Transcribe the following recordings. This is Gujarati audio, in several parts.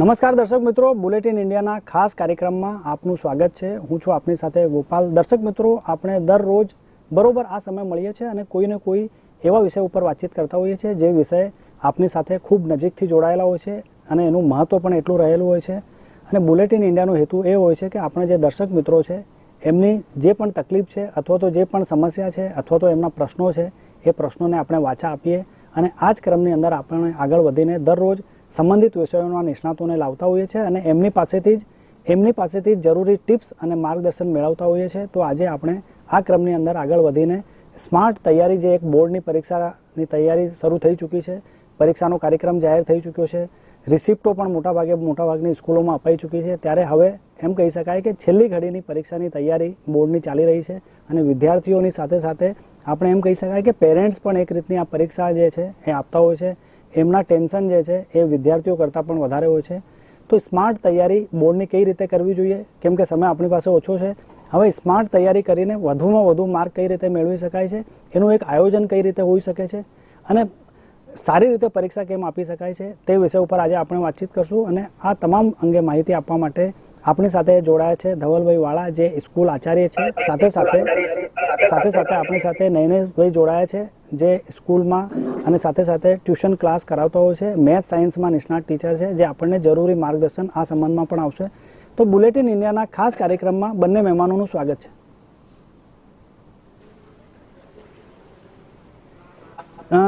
નમસ્કાર દર્શક મિત્રો, બુલેટિન ઇન્ડિયાના ખાસ કાર્યક્રમમાં આપનું સ્વાગત છે. હું છું આપની સાથે ગોપાલ. દર્શક મિત્રો, આપણે દરરોજ બરોબર આ સમય મળીએ છીએ અને કોઈને કોઈ એવા વિષય ઉપર વાતચીત કરતા હોઈએ છીએ જે વિષય આપની સાથે ખૂબ નજીકથી જોડાયેલા હોય છે અને એનું મહત્ત્વ પણ એટલું રહેલું હોય છે. અને બુલેટિન ઇન્ડિયાનો હેતુ એ હોય છે કે આપણે જે દર્શક મિત્રો છે, એમની જે પણ તકલીફ છે અથવા તો જે પણ સમસ્યા છે અથવા તો એમના પ્રશ્નો છે, એ પ્રશ્નોને આપણે વાચા આપીએ અને આ જ ક્રમની અંદર આપણે આગળ વધીને દરરોજ સંબંધિત વિષયોના નિષ્ણાતોને લાવતા હોઈએ છીએ અને એમની પાસેથી જ એમની પાસેથી જરૂરી ટિપ્સ અને માર્ગદર્શન મેળવતા હોઈએ છીએ. તો આજે આપણે આ ક્રમની અંદર આગળ વધીને સ્માર્ટ તૈયારી જે એક બોર્ડની પરીક્ષાની તૈયારી શરૂ થઈ ચૂકી છે, પરીક્ષાનો કાર્યક્રમ જાહેર થઈ ચૂક્યો છે રિસિપ્ટો પણ મોટાભાગે મોટાભાગની સ્કૂલોમાં અપાઈ ચૂકી છે. ત્યારે હવે એમ કહી શકાય કે છેલ્લી ઘડીની પરીક્ષાની તૈયારી બોર્ડની ચાલી રહી છે અને વિદ્યાર્થીઓની સાથે સાથે આપણે એમ કહી શકાય કે પેરેન્ટ્સ પણ એક રીતની આ પરીક્ષા જે છે એ આપતા હોય છે. એમના ટેન્શન જે છે એ વિદ્યાર્થીઓ કરતાં પણ વધારે હોય છે. તો સ્માર્ટ તૈયારી બોર્ડની કઈ રીતે કરવી જોઈએ? કેમ કે સમય આપણી પાસે ઓછો છે. હવે સ્માર્ટ તૈયારી કરીને વધુમાં વધુ માર્ક કઈ રીતે મેળવી શકાય છે? એનું એક આયોજન કઈ રીતે હોઈ શકે છે? અને સારી રીતે પરીક્ષા કેમ આપી શકાય છે? તે વિષય ઉપર આજે આપણે વાતચીત કરશું અને આ તમામ અંગે માહિતી આપવા માટે આપણી સાથે જોડાયા છે ધવલભાઈ વાળા જે સ્કૂલ આચાર્ય છે. સાથે સાથે સાથે સાથે આપણી સાથે નયનેશભાઈ જોડાયા છે, જે સ્કૂલમાં અને સાથે સાથે ટ્યુશન ક્લાસ કરાવતા હોય છે. મેથ સાયન્સમાં નિષ્ણાત ટીચર છે, જે આપણને જરૂરી માર્ગદર્શન આ સંબંધમાં પણ આવશે તો બુલેટિન ઇન્ડિયાના ખાસ કાર્યક્રમમાં બંને મહેમાનોનું સ્વાગત છે.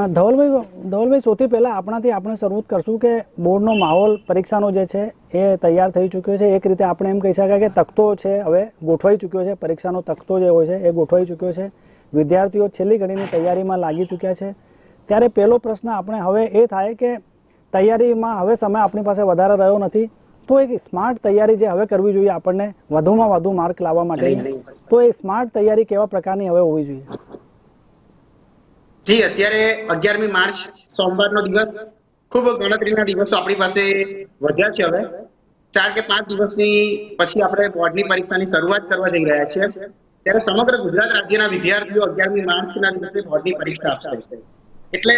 ધવલભાઈ ધવલભાઈ સૌથી પહેલાં આપણાથી આપણે શરૂઆત કરશું કે બોર્ડનો માહોલ પરીક્ષાનો જે છે એ તૈયાર થઈ ચૂક્યો છે. એક રીતે આપણે એમ કહી શકાય કે તખતો છે હવે ગોઠવાઈ ચૂક્યો છે. પરીક્ષાનો તખતો જે હોય છે એ ગોઠવાઈ ચૂક્યો છે. વિદ્યાર્થીઓ છેલ્લી ઘડીની તૈયારીમાં લાગી ચૂક્યા છે. ત્યારે પહેલો પ્રશ્ન આપણે હવે એ થાય કે તૈયારીમાં હવે સમય આપણી પાસે વધારે રહ્યો નથી. તો એક સ્માર્ટ તૈયારી જે હવે કરવી જોઈએ આપણને વધુમાં વધુ માર્ક લાવવા માટે. તો એ સ્માર્ટ તૈયારી કેવા પ્રકારની હવે હોવી જોઈએ? જી, અત્યારે અગિયારમી માર્ચ, સોમવારનો દિવસ. ખૂબ ગણતરીના દિવસો આપણી પાસે વધ્યા છે હવે. ચાર કે પાંચ દિવસની પછી આપણે બોર્ડની પરીક્ષાની શરૂઆત કરવા જઈ રહ્યા છીએ. ત્યારે સમગ્ર ગુજરાત રાજ્યના વિદ્યાર્થીઓ અગિયારમી માર્ચના દિવસે બોર્ડની પરીક્ષા આપશે. એટલે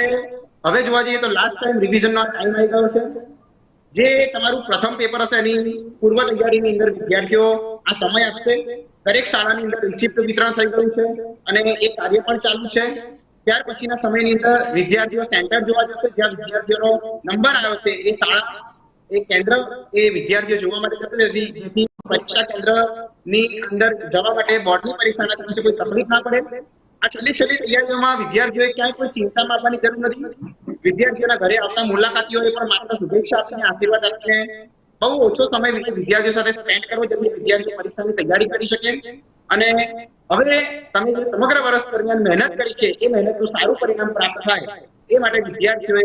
હવે જોવા જઈએ તો લાસ્ટ ટાઈમ રિવિઝનનો ટાઈમ આવી ગયો છે. જે તમારું પ્રથમ પેપર હશે એની પૂર્વ તૈયારીની અંદર વિદ્યાર્થીઓ આ સમય આપશે. દરેક શાળાની અંદર રિસિપ્ટ વિતરણ થઈ ગયું છે અને એ કાર્ય પણ ચાલુ છે. ત્યાર પછીના સમયની અંદર વિદ્યાર્થીઓ સેન્ટર જોવા જશે. જ્યાં વિદ્યાર્થીઓનો નંબર આવ્યો છે એ શાળા, એ કેન્દ્ર, એ વિદ્યાર્થીઓ જોવા માટે જશે. જેથી પરીક્ષા કેન્દ્રની અંદર જવા માટે બોર્ડની પરીક્ષાના દિવસે કોઈ તકલીફ ના પડે. આ છેલ્લી છેલ્લી તૈયારીઓમાં વિદ્યાર્થીઓએ ક્યાંય કોઈ ચિંતા મારવાની જરૂર નથી. વિદ્યાર્થીઓના ઘરે આવતા મુલાકાતીઓએ પણ માત્ર શુભેચ્છા આપીને આશીર્વાદ આપીને બહુ ઓછો સમય વિદ્યાર્થીઓ સાથે સ્પેન્ડ કરવો જેથી વિદ્યાર્થીઓ પરીક્ષાની તૈયારી કરી શકે. અને હવે તમે જે સમગ્ર વર્ષ દરમિયાન મહેનત કરી છે, એ મહેનતનું સારું પરિણામ પ્રાપ્ત થાય, એ માટે વિદ્યાર્થીઓએ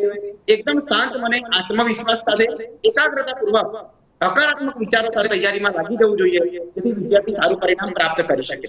એકદમ શાંત મને આત્મવિશ્વાસ સાથે એકાગ્રતાપૂર્વક હકારાત્મક વિચારો સાથે તૈયારીમાં લાગી જવું જોઈએ, જેથી વિદ્યાર્થી સારું પરિણામ પ્રાપ્ત કરી શકે.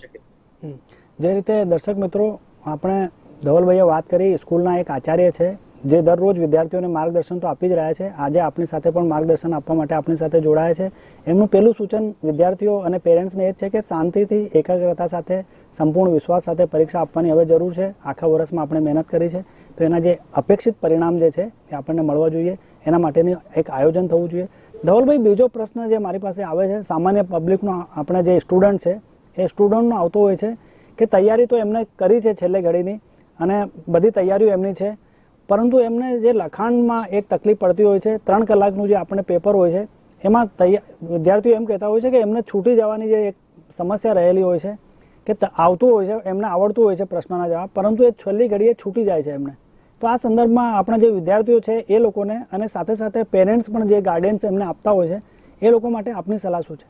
જે રીતે દર્શક મિત્રો, આપણે ધવલભાઈએ વાત કરી, સ્કૂલના એક આચાર્ય છે જે દરરોજ વિદ્યાર્થીઓને માર્ગદર્શન તો આપી જ રહ્યા છે. આજે આપણી સાથે પણ માર્ગદર્શન આપવા માટે આપણી સાથે જોડાયા છે. એમનું પહેલું સૂચન વિદ્યાર્થીઓ અને પેરેન્ટ્સને એ જ છે કે શાંતિથી, એકાગ્રતા સાથે, સંપૂર્ણ વિશ્વાસ સાથે પરીક્ષા આપવાની હવે જરૂર છે. આખા વર્ષમાં આપણે મહેનત કરી છે. તો એના જે અપેક્ષિત પરિણામ જે છે એ આપણને મળવા જોઈએ. એના માટેની એક આયોજન થવું જોઈએ. ધવલભાઈ, બીજો પ્રશ્ન જે મારી પાસે આવે છે, સામાન્ય પબ્લિકનો આપણે જે સ્ટુડન્ટ છે, એ સ્ટુડન્ટનો આવતો હોય છે કે તૈયારી તો એમને કરી છે છેલ્લે ઘડીની અને બધી તૈયારીઓ એમની છે. પરંતુ એમને જે લખાણમાં એક તકલીફ પડતી હોય છે, ત્રણ કલાકનું જે આપણે પેપર હોય છે, એમાં તૈયાર વિદ્યાર્થીઓ એમ કહેતા હોય છે કે એમને છૂટી જવાની જે એક સમસ્યા રહેલી હોય છે, કે આવતું હોય છે, એમને આવડતું હોય છે પ્રશ્નના જવાબ, પરંતુ એ છેલ્લી ઘડીએ છૂટી જાય છે એમને તો આ સંદર્ભમાં આપણા જે વિદ્યાર્થીઓ છે એ લોકોને અને સાથે સાથે પેરેન્ટ્સ પણ જે ગાર્ડિયન્સ એમને આપતા હોય છે, એ લોકો માટે આપની સલાહ શું છે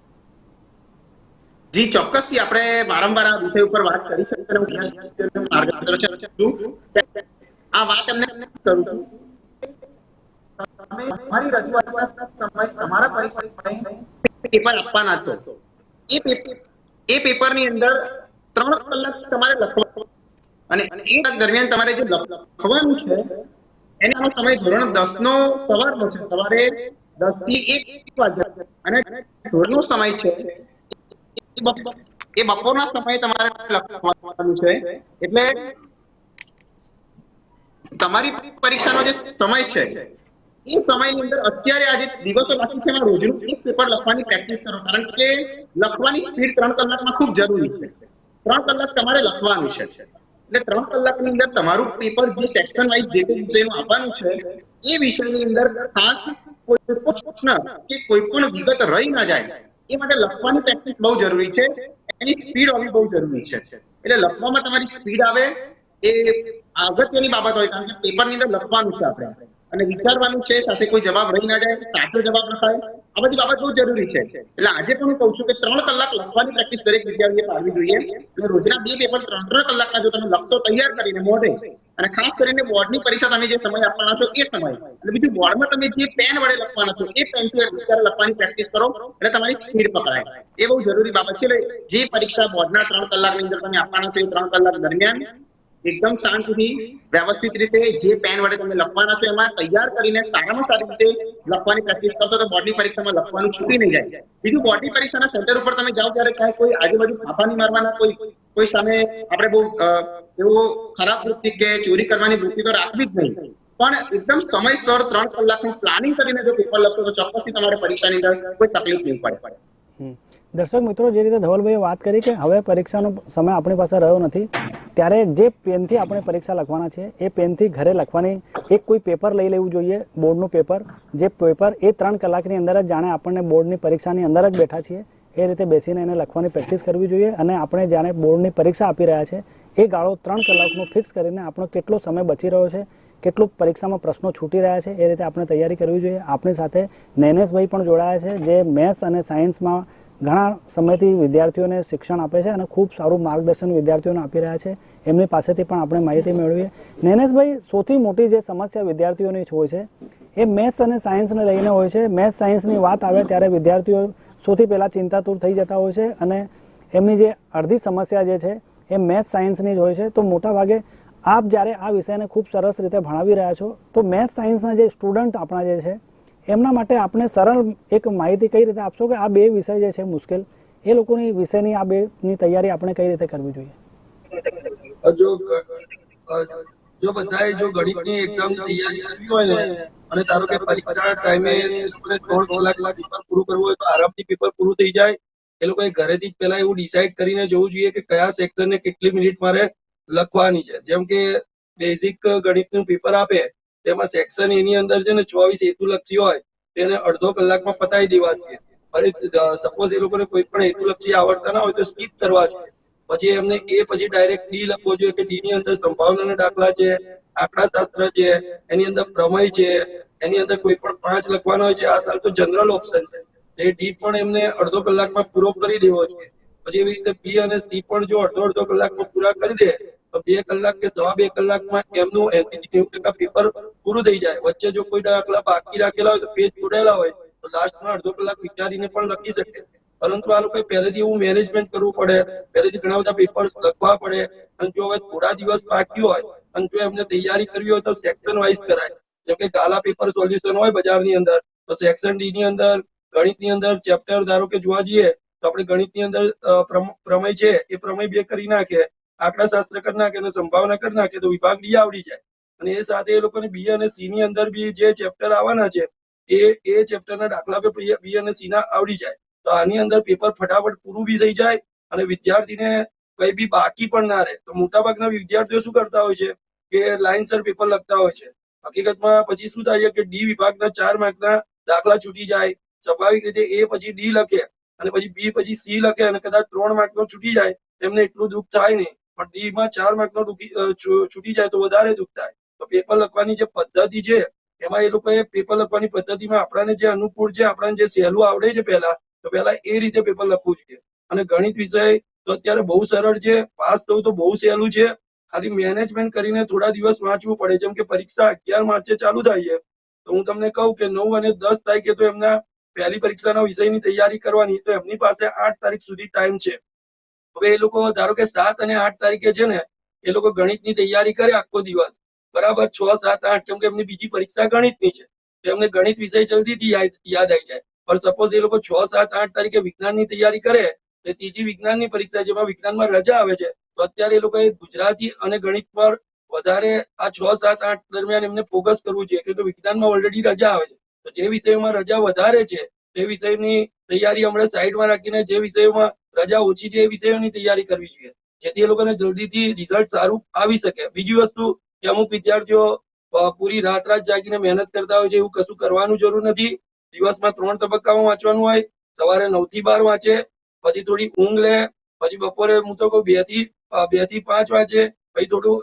જી, ચોક્કસથી આપણે વારંવાર આ વિષય ઉપર વાત કરી છું. આ વાત એમને કરું છું? તમે તમારી રજૂઆતના સમય તમારા પરીક્ષા પેપર આપવાના છો એ પેપર એ પેપરની અંદર ત્રણ કલાક તમારે લખવાનું. અને એ કલાક દરમિયાન તમારે જે લખવાનું છે એનો સમય ધોરણ દસ નો સવારનો છે. સવારે દસથી એક વાગ્યા. અને ધોરણનો સમય છે. એ બપોરના સમયે તમારે લખવાનું છે. એટલે તમારી પરીક્ષાનો જે સમય છે, એ સમયની અંદર અત્યારે આજે દિવસો બાકી છે રોજનું એક પેપર લખવાની પ્રેક્ટિસ કરો. કારણ કે લખવાની સ્પીડ ત્રણ કલાકમાં ખૂબ જરૂરી છે. ત્રણ કલાક તમારે લખવાનું છે. એટલે ત્રણ કલાકની અંદર તમારું પેપર જે સેક્શન વાઇઝ જે તે વિષયનું આપવાનું છે, એ વિષયની અંદર ખાસ કોઈ પણ પ્રશ્ન કે કોઈ પણ વિગત રહી ના જાય, એ માટે લખવાની પ્રેક્ટિસ બહુ જરૂરી છે. એની સ્પીડ હોવી બહુ જરૂરી છે. એટલે લખવામાં તમારી સ્પીડ આવે એ અગત્યની બાબત હોય, કારણ કે પેપરની અંદર લખવાનું છે આપણે. અને વિચારવાનું છે, સાથે કોઈ જવાબ રહી ના જાય સાચો જવાબ લખાય આ બધી બાબત બહુ જરૂરી છે. એટલે આજે પણ હું કહું છું કે ત્રણ કલાક લખવાની પ્રેક્ટિસ દરેક વિદ્યાર્થીએ પાડવી જોઈએ. અને રોજના બે પેપર ત્રણ ત્રણ કલાકના જો તમે લખશો, તૈયાર કરીને મોઢે, અને ખાસ કરીને બોર્ડની પરીક્ષા તમે જે સમય આપવાના છો, એ સમય. અને બીજું બોર્ડમાં તમે જે પેન વડે લખવાના છો, એ પેનથી અત્યારે લખવાની પ્રેક્ટિસ કરો, એટલે તમારી સ્પીડ પકડાય. એ બહુ જરૂરી બાબત છે. જે પરીક્ષા બોર્ડના ત્રણ કલાકની અંદર તમે આપવાના છો, એ ત્રણ કલાક દરમિયાન એકદમ શાંતિથી, વ્યવસ્થિત રીતે જે પેન વડે તમે લખવાના છો એમાં તૈયાર કરીને સારામાં સારી રીતે લખવાની પ્રેક્ટિસ કરશો તો બોર્ડની પરીક્ષામાં લખવાનું છૂટી નહીં જાય બીજું બોર્ડની પરીક્ષાના સેન્ટર ઉપર તમે જાઓ ત્યારે ક્યાંય કોઈ આજુબાજુ ફાફા નહીં મારવાના કોઈ કોઈ સામે આપણે બહુ એવો ખરાબ વૃત્તિ કે ચોરી કરવાની વૃત્તિ તો રાખવી જ નહીં પણ એકદમ સમયસર ત્રણ કલાકનું પ્લાનિંગ કરીને જો પેપર લખશો તો ચોક્કસથી તમારે પરીક્ષાની અંદર કોઈ તકલીફ નહીં પડે હમ. દર્શક મિત્રો, જે રીતે ધવલભાઈએ વાત કરી કે હવે પરીક્ષાનો સમય આપણી પાસે રહ્યો નથી, ત્યારે જે પેનથી આપણે પરીક્ષા લખવાના છે, એ પેનથી ઘરે લખવાની એક કોઈ પેપર લઈ લેવું જોઈએ, બોર્ડનું પેપર. જે પેપર એ ત્રણ કલાકની અંદર જ જાણે આપણને બોર્ડની પરીક્ષાની અંદર જ બેઠા છીએ. એ રીતે બેસીને એને લખવાની પ્રેક્ટિસ કરવી જોઈએ અને આપણે જ્યારે બોર્ડની પરીક્ષા આપી રહ્યા છે, એ ગાળો ત્રણ કલાકનો ફિક્સ કરીને આપણો કેટલો સમય બચી રહ્યો છે, કેટલું પરીક્ષામાં પ્રશ્નો છૂટી રહ્યા છે, એ રીતે આપણે તૈયારી કરવી જોઈએ. આપણી સાથે નૈનેશભાઈ પણ જોડાયા છે, જે મેથ્સ અને સાયન્સમાં ઘણા સમયથી વિદ્યાર્થીઓને શિક્ષણ આપે છે અને ખૂબ સારું માર્ગદર્શન વિદ્યાર્થીઓને આપી રહ્યા છે. એમની પાસેથી પણ આપણે માહિતી મેળવીએ. નૈનેશભાઈ, સૌથી મોટી જે સમસ્યા વિદ્યાર્થીઓની હોય છે, એ મેથ્સ અને સાયન્સને લઈને હોય છે. મેથ્સ સાયન્સની વાત આવે ત્યારે વિદ્યાર્થીઓ સૌથી પહેલાં ચિંતાતુર થઈ જતા હોય છે અને એમની જે અડધી સમસ્યા જે છે, એ મેથ્સ સાયન્સની જ હોય છે. તો મોટાભાગે આપ જ્યારે આ વિષયને ખૂબ સરસ રીતે ભણાવી રહ્યા છો, તો મેથ્સ સાયન્સના જે સ્ટુડન્ટ આપણા જે છે એમના માટે આપણે સરળ એક માહિતી કઈ રીતે આપશો કે આ બે વિષય જે છે મુશ્કેલ, એ લોકોની વિષયની આ બેની તૈયારી આપણે કઈ રીતે કરવી જોઈએ? જો જો બધાએ જો ગણિતની એકદમ તૈયારી કરવી હોય ને, અને ધારો કે પરીક્ષા ટાઈમે લોકોને ત્રણ કલાકમાં પેપર પૂરું કરવું હોય તો આરામથી પેપર પૂરું થઈ જાય. એ લોકોએ ઘરેથી જ પહેલા એવું ડિસાઈડ કરીને જવું જોઈએ કે કયા સેક્શનને કેટલી મિનિટ મારે લખવાની છે. જેમ કે બેઝિક ગણિતનું પેપર આપે તેમાં સેક્શન એની અંદર છે ને ચોવીસ હેતુલક્ષી હોય, તેને અડધો કલાકમાં પતાવી દેવા જોઈએ. અને સપોઝ એ લોકોને કોઈ પણ હેતુલક્ષી આવડતા ના હોય તો સ્કીપ કરવા જોઈએ. પછી એમને એ પછી ડાયરેક્ટ ડી લખવો જોઈએ કે ડી ની અંદર સંભાવનાના દાખલા છે, આંકડાશાસ્ત્ર છે, એની અંદર પ્રમેય છે, એની અંદર કોઈ પણ પાંચ લખવાનો હોય છે, આ સાલ તો જનરલ ઓપ્શન છે. એ ડી પણ એમને અડધો કલાકમાં પૂરો કરી દેવો જોઈએ. પછી એવી રીતે બી અને સી પણ જો અડધો અડધો કલાકમાં પૂરા કરી દે બે કલાક કે સવા બે કલાકમાં એમનું એસી નેવું ટકા પેપર પૂરું થઈ જાય. વચ્ચે જો કોઈ દાખલા બાકી રાખેલા હોય તો પેજ જોડાયેલા હોય, તો લાસ્ટમાં અડધો કલાક વિચારીને પણ લખી શકે. પરંતુ આ લોકો પહેલેથી એવું મેનેજમેન્ટ કરવું પડે, પહેલેથી ઘણા બધા પેપર્સ લખવા પડે, અને જો હવે થોડા દિવસ બાકી હોય, અને જો એમને તૈયારી કરવી હોય તો સેક્શન વાઇઝ કરાય. જેમ કે ગાલા પેપર સોલ્યુશન હોય બજારની અંદર, તો સેક્શન ડી ની અંદર, ગણિતની અંદર ચેપ્ટર ધારો કે જોવા જઈએ, તો આપણે ગણિતની અંદર પ્રમેય છે એ પ્રમેય બે કરી નાખે આંકડાશાસ્ત્ર કરી નાખે અને સંભાવના કરી નાખે તો વિભાગ ડી આવડી જાય. અને એ સાથે એ લોકોને બી અને સી ની અંદર બી જે ચેપ્ટર આવવાના છે, એ એ ચેપ્ટરના દાખલા બી અને સી ના આવડી જાય. તો આની અંદર પેપર ફટાફટ પૂરું બી થઈ જાય અને વિદ્યાર્થીને કઈ બી બાકી પણ ના રહે. તો મોટાભાગના વિદ્યાર્થીઓ શું કરતા હોય છે કે લાઇનસર પેપર લખતા હોય છે. હકીકતમાં પછી શું થાય છે કે ડી વિભાગના ચાર માર્કના દાખલા છૂટી જાય, સ્વાભાવિક રીતે એ પછી ડી લખે અને પછી બી પછી સી લખે અને કદાચ ત્રણ માર્કનો છૂટી જાય, તેમને એટલું દુઃખ થાય નહીં. પણ ડી ચાર માર્કનો છૂટી જાય તો વધારે દુઃખ થાય. તો પેપર લખવાની જે પદ્ધતિ છે, એમાં એ લોકોએ પેપર લખવાની પદ્ધતિમાં આપણાને જે અનુકૂળ છે, આપણને જે સહેલું આવડે છે પહેલા, તો પહેલા એ રીતે પેપર લખવું જોઈએ. અને ગણિત વિષય તો અત્યારે બહુ સરળ છે, પાસ થવું તો બહુ સહેલું છે. ખાલી મેનેજમેન્ટ કરીને થોડા દિવસ વાંચવું પડે, જેમ કે પરીક્ષા અગિયાર માર્ચે ચાલુ થાય છે. તો હું તમને કહું કે નવ અને દસ તારીખે તો એમના પહેલી પરીક્ષાના વિષયની તૈયારી કરવાની, તો એમની પાસે આઠ તારીખ સુધી ટાઈમ છે. હવે એ લોકો, ધારો કે સાત અને આઠ તારીખે છે ને, એ લોકો ગણિતની તૈયારી કરે આખો દિવસ. બરાબર? છ, સાત, આઠ, કેમ એમની બીજી પરીક્ષા ગણિતની છે. એમને ગણિત વિષય જલ્દીથી યાદ આવી જાય. પણ સપોઝ એ લોકો છ, સાત, આઠ તારીખે વિજ્ઞાનની તૈયારી કરે, તો ત્રીજી વિજ્ઞાનની પરીક્ષા જેમાં વિજ્ઞાનમાં રજા આવે છે, તો અત્યારે એ લોકોએ ગુજરાતી અને ગણિત પર વધારે આ છ, સાત, આઠ દરમિયાન એમને ફોકસ કરવું જોઈએ કે વિજ્ઞાનમાં ઓલરેડી રજા આવે છે. તો જે વિષયમાં રજા વધારે છે, તે વિષયની તૈયારી હમણાં સાઈડમાં રાખીને જે વિષયોમાં રજા ઓછી છે એ વિષયોની તૈયારી કરવી જોઈએ. જેથી એ લોકોને જલ્દીથી રિઝલ્ટ સારું આવી શકે. બીજી વસ્તુ કે અમુક વિદ્યાર્થીઓ પૂરી રાત રાત જાગીને મહેનત કરતા હોય છે એવું કશું કરવાનું જરૂર નથી. દિવસમાં ત્રણ તબક્કામાં વાંચવાનું હોય, સવારે નવથી બાર વાંચે, પછી થોડી ઊંઘ લે, પછી બપોરે હું તો કહું બેથી બેથી પાંચ વાંચે, પછી થોડું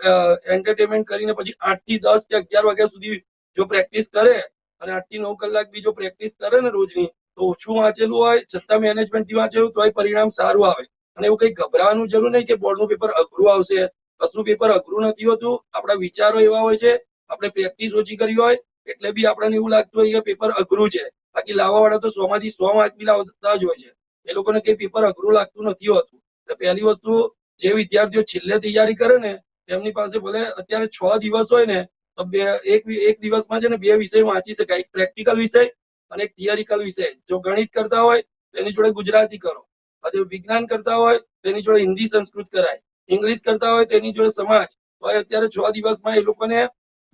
એન્ટરટેનમેન્ટ કરીને પછી આઠથી દસ કે અગિયાર વાગ્યા સુધી જો પ્રેક્ટિસ કરે અને આઠથી નવ કલાક બી જો પ્રેક્ટિસ કરે ને રોજની તો ઓછું વાંચેલું હોય, છતાં મેનેજમેન્ટથી વાંચેલું, તોય પરિણામ સારું આવે. અને એવું કઈ ગભરાવાનું જરૂર નહીં કે બોર્ડનું પેપર અઘરું આવશે. કશું પેપર અઘરું નથી હોતું. આપણા વિચારો એવા હોય છે. આપણે પ્રેક્ટિસ ઓછી કરી હોય, એટલે બી આપણને એવું લાગતું હોય કે પેપર અઘરું છે. બાકી લાવવા વાળા તો સો માંથી સો માર્ક બી લાવતા જ હોય છે. એ લોકોને કઈ પેપર અઘરું લાગતું નથી હોતું. એટલે પહેલી વસ્તુ, જે વિદ્યાર્થીઓ છેલ્લે તૈયારી કરે ને, તેમની પાસે ભલે અત્યારે છ દિવસ હોય ને, તો બે, એક એક દિવસમાં છે ને બે વિષય વાંચી શકાય. એક પ્રેક્ટિકલ વિષય અને એક થિયરિકલ વિષય જો ગણિત કરતા હોય, તેની જોડે ગુજરાતી કરો. જો વિજ્ઞાન કરતા હોય, તેની જોડે હિન્દી સંસ્કૃત કરાય. ઇંગ્લિશ કરતા હોય, તેની જોડે સમાજ. હોય અત્યારે છ દિવસમાં એ લોકોને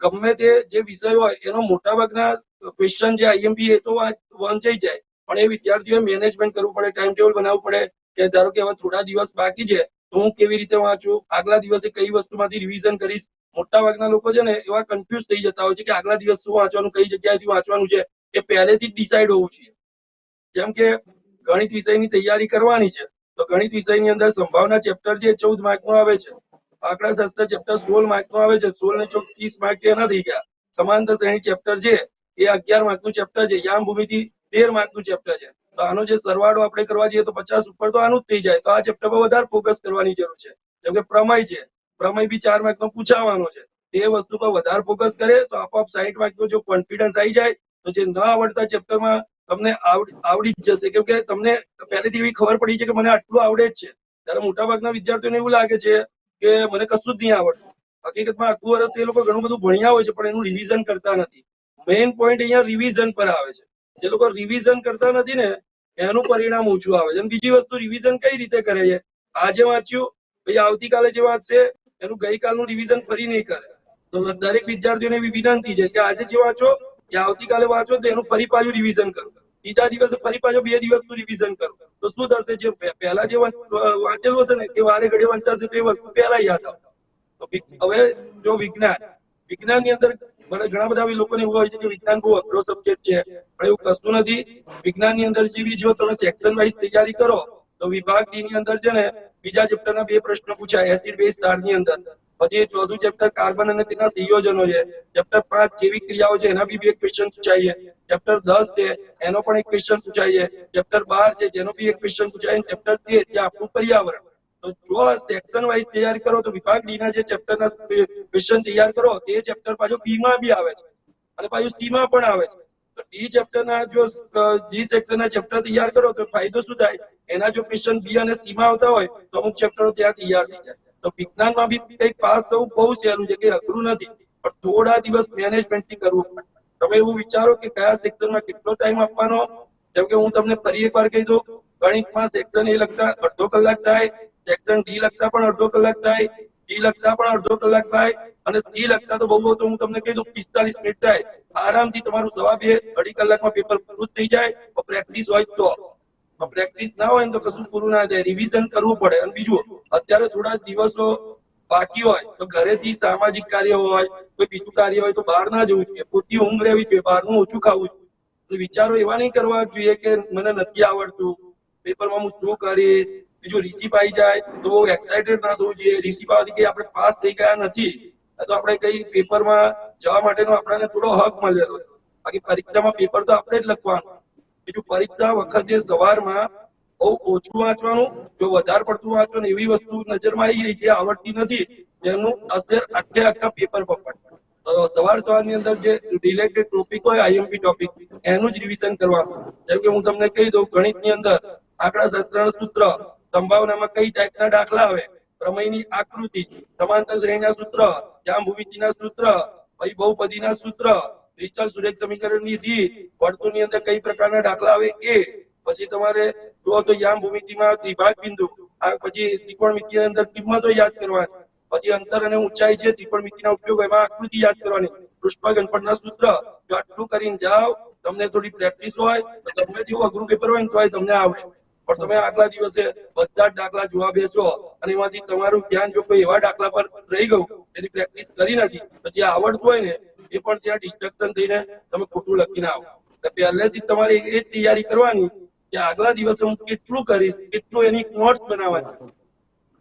ગમે તે જે વિષય હોય, એનો મોટા ભાગના ક્વેશ્ચન જે આઈએમપી એ તો વંચાઈ જાય. પણ એ વિદ્યાર્થીઓએ મેનેજમેન્ટ કરવું પડે ટાઈમ ટેબલ બનાવવું પડે, કે ધારો કે હવે થોડા દિવસ બાકી છે, તો હું કેવી રીતે વાંચું? આગલા દિવસે કઈ વસ્તુમાંથી રિવિઝન કરીશ? મોટા ભાગના લોકો છે ને એવા કન્ફ્યુઝ થઈ જતા હોય છે કે આગલા દિવસ શું વાંચવાનું, કઈ જગ્યાએથી વાંચવાનું છે? એ પહેલેથી જ ડિસાઈડ હોવું જોઈએ. જેમ કે ગણિત વિષયની તૈયારી કરવાની છે, તો ગણિત વિષયની અંદર સંભાવના ચેપ્ટર જે ચૌદ માર્કનું આવે છે, આંકડા શાસ્ત્ર ચેપ્ટર સોળ માર્કનું આવે છે, સોળ ને ચોક ત્રીસ માર્ક એના થઈ ગયા. સમાંતર શ્રેણી ચેપ્ટર છે એ અગિયાર માર્કનું ચેપ્ટર છે, યામ ભૂમિથી તેર માર્કનું ચેપ્ટર છે. તો આનો જે સરવાળો આપણે કરવા જઈએ તો પચાસ ઉપર તો આનું જ થઈ જાય. તો આ ચેપ્ટર પર વધારે ફોકસ કરવાની જરૂર છે. જેમ કે પ્રમેય છે, પ્રમેય બી ચાર માર્કનો પૂછાવાનો છે. તે વસ્તુ પર વધારે ફોકસ કરે તો આપોઆપ સાઈઠ માર્કનો જો કોન્ફિડન્સ આવી જાય તો જે ન આવડતા ચેપ્ટરમાં તમને આવડી જ જશે. કેમ કે તમને પહેલેથી એવી ખબર પડી છે કે મને આટલું આવડે જ છે. ત્યારે મોટાભાગના વિદ્યાર્થીઓને એવું લાગે છે કે મને કશું જ નહીં આવડતું. હકીકતમાં આખું વર્ષ એ લોકો ઘણું બધું ભણ્યા હોય છે, પણ એનું રિવિઝન કરતા નથી. મેઇન પોઈન્ટ અહીંયા રિવિઝન પર આવે છે. જે લોકો રિવિઝન કરતા નથી ને, એનું પરિણામ ઓછું આવે છે. અને બીજી વસ્તુ રિવિઝન કઈ રીતે કરે છે? આજે વાંચ્યું પછી આવતીકાલે જે વાંચશે, એનું ગઈકાલનું રિવિઝન ફરી નહીં કરે. તો દરેક વિદ્યાર્થીઓને એવી વિનંતી છે કે આજે જે વાંચો એ આવતીકાલે વાંચો તો એનું ફરી પાછું રિવિઝન કરો. બીજા દિવસે ફરી પાછું બે દિવસનું રિવિઝન કરો. તો શું થશે જે પહેલા જે વાંચેલું હશે ને, તે વારે ઘડી વાંચાશે તો એ વસ્તુ પહેલા યાદ આવશે. તો હવે જો વિજ્ઞાન વિજ્ઞાનની અંદર મને ઘણા બધા લોકો લોકોને એવું હોય છે કે વિજ્ઞાન બહુ અઘરો સબ્જેક્ટ છે, પણ એવું કશું નથી. વિજ્ઞાનની અંદર જેવી જો તમે સેક્શન વાઇઝ તૈયારી કરો, તો વિભાગ ડી ની અંદર છે ને, બીજા ચેપ્ટરના બે પ્રશ્ન પૂછાય એસિડ બેઝની અંદર. પછી ચોથું ચેપ્ટર કાર્બન અને તેના સંયોજનો છે. ચેપ્ટર પાંચ જૈવિક ક્રિયાઓ છે, એના બી બે ક્વેશ્ચન પૂછાય ચેપ્ટર દસ છે, એનો પણ એક ક્વેશ્ચન પૂછાય ચેપ્ટર બાર છે જેનો બી એક ક્વેશ્ચન પૂછાય ચેપ્ટર તેર જે આપણું પર્યાવરણ. તો જો સેક્શન વાઇઝ તૈયાર કરો, તો વિભાગ ડી ના જે ચેપ્ટરના ક્વેશ્ચન તૈયાર કરો, તે ચેપ્ટર પાછું બી માં બી આવે છે. અને પાછું સી માં પણ આવે છે. તો ડી ચેપ્ટર ના જો ડી સેક્શન ના ચેપ્ટર તૈયાર કરો, તો ફાયદો શું થાય? એના જો ક્વેશ્ચન બી અને સી માં આવતા હોય, તો અમુક ચેપ્ટરો ત્યાં તૈયાર થઈ જાય. તો વિજ્ઞાનમાં બી કંઈક પાસ થવું બહુ સહેલું છે કે અઘરું નથી. પણ થોડા દિવસ મેનેજમેન્ટથી કરવું પડે. તમે એવું વિચારો કે કયા સેક્શનમાં કેટલો ટાઈમ આપવાનો? જેમ કે હું તમને ફરી એકવાર કહી દઉં, ગણિતમાં સેક્શન એ લગતા અડધો કલાક થાય સેક્શન ડી લગતા પણ અડધો કલાક થાય ડી લગતા પણ અડધો કલાક થાય, અને સી લગતા તો બહુ તો હું તમને કહી દઉં પિસ્તાલીસ મિનિટ થાય. આરામથી તમારું સવા બે અઢી કલાકમાં પેપર પૂરું થઈ જાય પ્રેક્ટિસ હોય તો. પ્રેક્ટિસ ના હોય તો કશું પૂરું ના થાય. રિવિઝન કરવું પડે. અને બીજું, અત્યારે થોડા દિવસો બાકી હોય તો ઘરેથી સામાજિક કાર્ય હોય, કોઈ બીજું કાર્ય હોય તો બહાર ના જવું જોઈએ. પૂરતી ઊંઘ રહેવી જોઈએ, બહારનું ઓછું ખાવું જોઈએ. વિચારો એવા નહીં કરવા જોઈએ કે મને નથી આવડતું. પેપરમાં હું શું કરીશ? બીજું રિસીપ આવી જાય તો એક્સાઇટેડ ના થવું જોઈએ. રિસીપ આવવાથી કે આપણે પાસ થઈ ગયા નથી. તો આપણે કઈ પેપરમાં જવા માટેનો આપણને થોડો હક મળેલો બાકી પરીક્ષામાં પેપર તો આપણે જ લખવાનું. બીજું પરીક્ષા વખતે સવારમાં બહુ ઓછું વાંચવાનું, જો વધારે પડતું વાંચવાનું, એવી વસ્તુ નજરમાં આવી ગઈ જે આવડતી નથી તેનું અસર આખે આખા પેપર પર પડે. સવાર સવારની અંદર જે રિલેટેડ ટોપિક હોય આઈએમપી ટોપિક એનું જ રિવિઝન કરવાનું. જેમ કે હું તમને કહી દઉં, ગણિતની અંદર આંકડા શાસ્ત્રના સૂત્ર, સંભાવનામાં કઈ ટાઈપના દાખલા આવે, પ્રમેયની આકૃતિ, સમાંતર શ્રેણીના સૂત્ર જ્યાં ભૂમિતિના સૂત્ર પછી બહુપદીના સૂત્ર વિચલ સુરેખ સમીકરણની રીત વર્તુળની અંદર કઈ પ્રકારના દાખલા આવે? એ. પછી તમારે જો તો યામ ભૂમિતિમાં ત્રિભાગ બિંદુ. આ પછી ત્રિકોણમિતિની અંદર કિંમતો યાદ કરવાની. પછી અંતર અને ઊંચાઈ છે ત્રિકોણમિતિના ઉપયોગ એમાં આકૃતિ યાદ કરવાની. પુષ્પ ગણપતના સૂત્ર. જો આટલું કરીને જાઓ, તમને થોડી પ્રેક્ટિસ હોય, તો તમને જેવું અઘરું પેપર હોય તોય તમને આવડે. પણ તમે આગલા દિવસે બધા જ દાખલા જોવા બેસો અને એમાંથી તમારું ધ્યાન જો કોઈ એવા દાખલા પર રહી ગયું એની પ્રેક્ટિસ કરી નથી, તો જે આવડતું હોય ને એ પણ ત્યાં ડિસ્ટ્રક્શન થઈને તમે ખોટું લખીને આવો. પહેલેથી તમારે એ જ તૈયારી કરવાની કે આગલા દિવસે હું કેટલું કરીશ, કેટલું એની નોટ્સ બનાવવાની.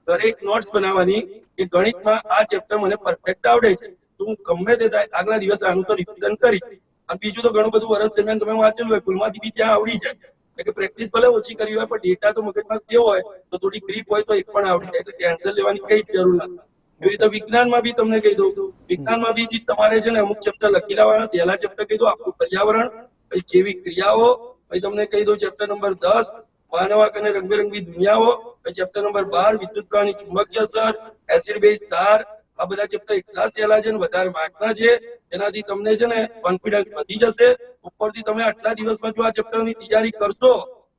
દરેક નોટ્સ બનાવવાની કે ગણિતમાં આ ચેપ્ટર મને પરફેક્ટ આવડે છે. તો હું ગમે તે થાય, આગલા દિવસે આનું તો રિવિઝન કરીશ. અને બીજું તો ઘણું બધું વર્ષ દરમિયાન તમે વાંચેલું હોય, ભૂલમાંથી બી ત્યાં આવડી જાય. એટલે કે પ્રેક્ટિસ ભલે ઓછી કરી હોય, પણ ડેટા તો મગજમાં સેવ હોય, તો થોડી ગ્રીપ હોય તો એક પણ આવડી જાય. એટલે ટેન્શન લેવાની કઈ જરૂર નથી. એવી તો વિજ્ઞાનમાં બી તમને કહી દઉં. વિજ્ઞાનમાં બી તમારે છે ને અમુક ચેપ્ટર લખી લાવવાના પહેલા ચેપ્ટર કહી દઉં આપણું પર્યાવરણ, પછી જેવી ક્રિયાઓ, પછી તમને કહી દઉં ચેપ્ટર નંબર દસ, માનવાક અને રંગબેરંગી દુનિયાઓ, પછી ચેપ્ટર નંબર બાર, વિદ્યુત પ્રાણી ચુંબકીય અસર એસિડ બેઝ તાર, આ બધા ચેપ્ટર એટલા સહેલા છે વધારે માર્કના છે. એનાથી તમને છે ને કોન્ફિડન્સ વધી જશે. ઉપરથી તમે આટલા દિવસમાં જો આ ચેપ્ટરની તૈયારી કરશો,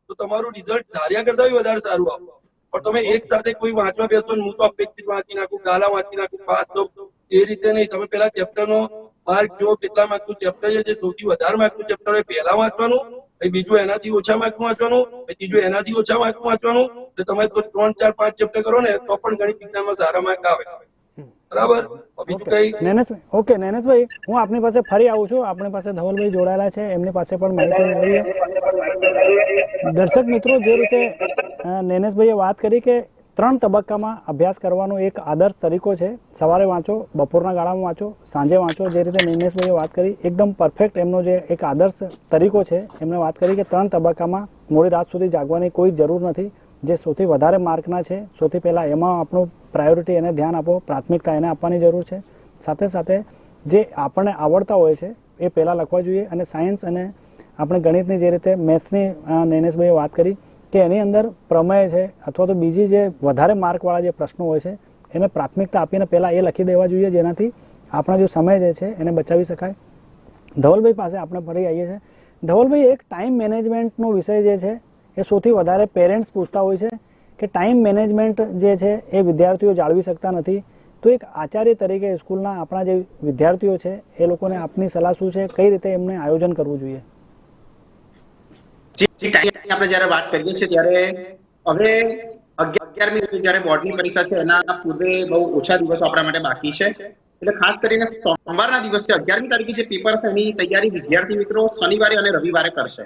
તો તમારું રિઝલ્ટ ધાર્યા કરતા વધારે સારું આવશે. પણ તમે એક સાથે કોઈ વાંચવા બેસો હું તો અપેક્ષિત વાંચી નાખું, ગાલા વાંચી નાખું, પાસ તો એ રીતે નહીં. તમે પેલા ચેપ્ટર નો માર્ક જો કેટલા માર્કનું ચેપ્ટર છે. જે સૌથી વધારે માર્કનું ચેપ્ટર હોય પહેલા વાંચવાનું બીજું એનાથી ઓછા માર્ક વાંચવાનું ત્રીજું એનાથી ઓછા માર્ક વાંચવાનું. એટલે તમે ત્રણ ચાર પાંચ ચેપ્ટર કરો ને, તો પણ ગણિત વિજ્ઞાનમાં સારા માર્ક આવે. બરાબર? નૈનેશભાઈ ઓકે નૈનેશભાઈ હું આપની પાસે ફરી આવું છું. આપણી પાસે ધવલભાઈ જોડાયેલા છે એમની પાસે પણ માહિતી મેળવીએ. દર્શક મિત્રો જે રીતે નેનેશભાઈએ વાત કરી કે ત્રણ તબક્કામાં અભ્યાસ કરવાનો એક આદર્શ તરીકો છે. સવારે વાંચો બપોરના ગાળામાં વાંચો સાંજે વાંચો. જે રીતે નૈનેશભાઈએ વાત કરી એકદમ પરફેક્ટ એમનો જે એક આદર્શ તરીકો છે એમણે વાત કરી કે ત્રણ તબક્કામાં મોડી રાત સુધી જાગવાની કોઈ જરૂર નથી. જે સૌથી વધારે માર્કના છે સૌથી પહેલાં એમાં આપણું પ્રાયોરિટી એને ધ્યાન આપો, પ્રાથમિકતા એને આપવાની જરૂર છે. સાથે સાથે જે આપણને આવડતા હોય છે, એ પહેલાં લખવા જોઈએ અને સાયન્સ અને આપણે ગણિતની જે રીતે મેથ્સની નૈનેશભાઈએ વાત કરી કે એની અંદર પ્રમેય છે અથવા તો બીજી જે વધારે માર્કવાળા જે પ્રશ્નો હોય છે, એને પ્રાથમિકતા આપીને પહેલાં એ લખી દેવા જોઈએ જેનાથી આપણા જો સમય જે છે એને બચાવી શકાય. ધવલભાઈ પાસે આપણે ફરી આવીએ છીએ. ધવલભાઈ, એક ટાઈમ મેનેજમેન્ટનો વિષય જે છે, એ સૌથી વધારે પેરેન્ટ્સ પૂછતા હોય છે. કે ટાઈમ મેનેજમેન્ટ જે છે એ વિદ્યાર્થીઓ જાળવી શકતા નથી, તો એક આચાર્ય તરીકે સ્કૂલના આપણા જે વિદ્યાર્થીઓ છે, એ લોકોને આપની સલાહ શું છે, કઈ રીતે એમને આયોજન કરવું જોઈએ? આપણે જ્યારે વાત કરીએ છીએ ત્યારે હવે અગિયારમી જ્યારે બોર્ડની પરીક્ષા છે, એના પૂર્વે બહુ ઓછા દિવસો આપણા માટે બાકી છે. એટલે ખાસ કરીને સોમવારના દિવસે અગિયારમી તારીખે જે પેપર છે, એની તૈયારી વિદ્યાર્થી મિત્રો શનિવારે અને રવિવારે કરશે.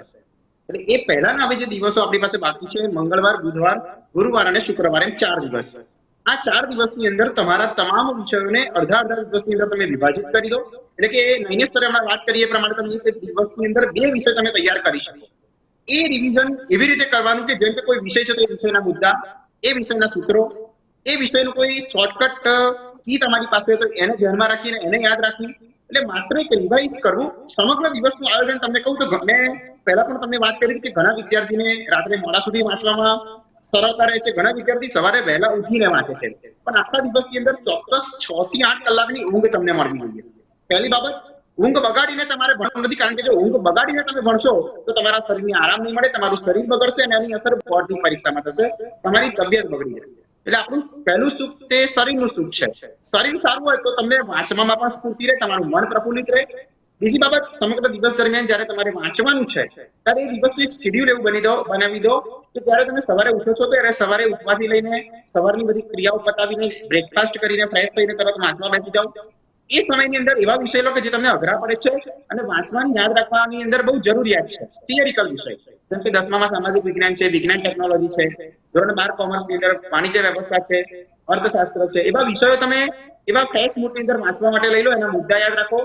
એટલે એ પહેલાના હવે જે દિવસો આપણી પાસે બાકી છે, મંગળવાર, બુધવાર ગુરુવાર અને શુક્રવારે ચાર દિવસ. આ ચાર દિવસની અંદર તમારા તમામ વિષયોને અડધા અડધા દિવસની અંદર તમે વિભાજિત કરી દો. એટલે કે નૈનેશ સ્તરે હમણાં વાત કરીએ પ્રમાણે તમે એક દિવસની અંદર બે વિષય તમે તૈયાર કરી શકો. એ રિવિઝન એવી રીતે કરવાનું કે જેમ કે કોઈ વિષય છે તો એ વિષયના મુદ્દા, એ વિષયના સૂત્રો, એ વિષયનું કોઈ શોર્ટકટ કી તમારી પાસે તો એને ધ્યાનમાં રાખીને એને યાદ રાખવી. એટલે માત્ર એક રિવાઇઝ કરવું. સમગ્ર દિવસનું આયોજન તમને કહું તો મેં પહેલા પણ તમને વાત કરી કે ઘણા વિદ્યાર્થીને રાત્રે મોડા સુધી વાંચવામાં સરળતા રહે છે. ઘણા વિદ્યાર્થી સવારે વહેલા ઉઠીને વાંચે છે. પણ આખા દિવસની અંદર ચોક્કસ છ થી આઠ કલાકની ઊંઘ તમને મળવી જોઈએ. પહેલી બાબત, ઊંઘ બગાડીને તમારે ભણવું નથી. કારણ કે જો ઊંઘ બગાડીને તમે ભણશો, તો તમારા શરીરને આરામ નહીં મળે, તમારું શરીર બગડશે અને એની અસર બોર્ડની પરીક્ષામાં થશે. તમારી તબિયત બગડી જશે. એટલે આપણું પહેલું સુખ તે શરીરનું સુખ છે. શરીર સારું હોય તો તમને વાંચવામાં પણ સ્ફૂર્તિ રહે, તમારું મન પ્રફુલ્લિત રહે. બીજી બાબત, સમગ્ર દિવસ દરમિયાન જ્યારે તમારે વાંચવાનું છે, ત્યારે એ દિવસનું એક શિડ્યુલ એવું બની દો, બનાવી દો કે જ્યારે તમે સવારે ઉઠો છો ત્યારે સવારે ઉઠવાથી લઈને સવારની બધી ક્રિયાઓ પતાવીને બ્રેકફાસ્ટ કરીને ફ્રેશ થઈને તરત વાંચવા બેસી જાઓ. એ સમયની અંદર એવા વિષય લો કે જે તમને અઘરા પડે છે અને વાંચવાની યાદ રાખવાની અંદર બહુ જરૂરિયાત છે. થિયરિકલ વિષય. જેમ કે દસમામાં સામાજિક વિજ્ઞાન છે, વિજ્ઞાન ટેકનોલોજી છે, ધોરણ બાર કોમર્સની અંદર વાણિજ્ય વ્યવસ્થા છે, અર્થશાસ્ત્ર છે, એવા વિષયો તમે એવા ફ્રેશ મૂડની અંદર વાંચવા માટે લઈ લો, એના મુદ્દા યાદ રાખો.